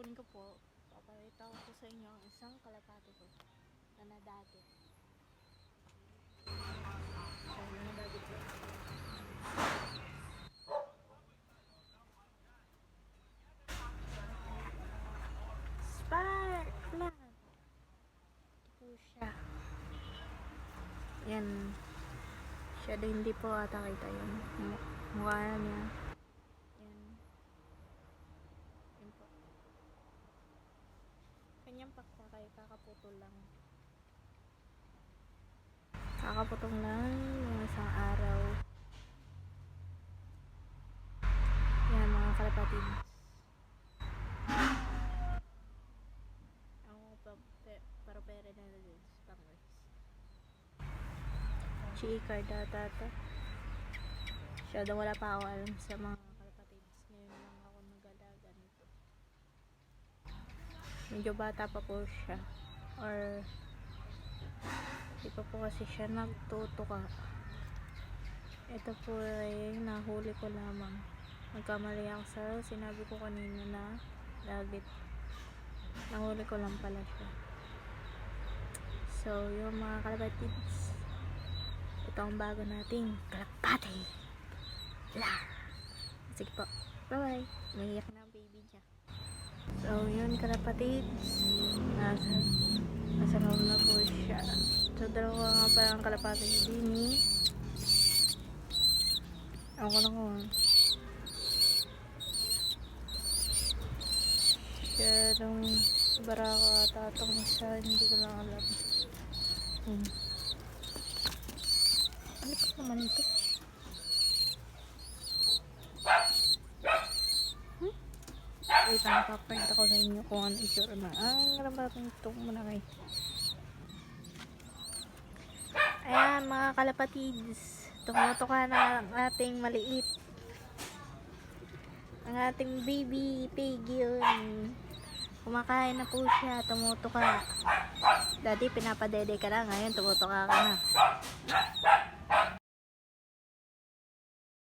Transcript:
kukunin ko po, papalita ko po sa inyo ang isang kalapati ko na nadagit. Yung nadagit ko. Spark! Po siya. Yan. Siya hindi po ata kita yun. Mu- Mukha niya. Yan. Yan po. Kanyang pakpakay, kakaputol lang. Kakaputol lang mga isang araw. Yan mga kalapatid. Pe, para pera na din sa Congress. Chika. Siya daw wala pa ako alam sa mga kalapatids. Ngayon lang ako nag-alaga nito. Medyo bata pa po siya. Or di pa po kasi siya nagtutuka. Ito po ay nahuli ko lamang. Nagkamali ako sa sinabi ko kanina na dagit. Nahuli ko lang pala siya. So, yung mga kalapatids, ito ang bago nating kalapati. La. Sige po. Baby niya. So, yun kalapatids. Nasa, nasa loob na po siya. So, dalawa nga pala ang kalapati ni Dini. Ako lang ko. Siya nung baraka tatong isa, hindi ko lang alam. Hmm. Ano ko naman ito? Wait, ang papakita ko sa inyo kung ano itsura na. Ang kalabatang ito muna kay. Ayan, mga kalapatids. Tumutuka na ang ating maliit. Ang ating baby pig yun. Kumakain na po siya. Tumutuka. Dati pinapadede ka na. Ngayon tumutuka ka na.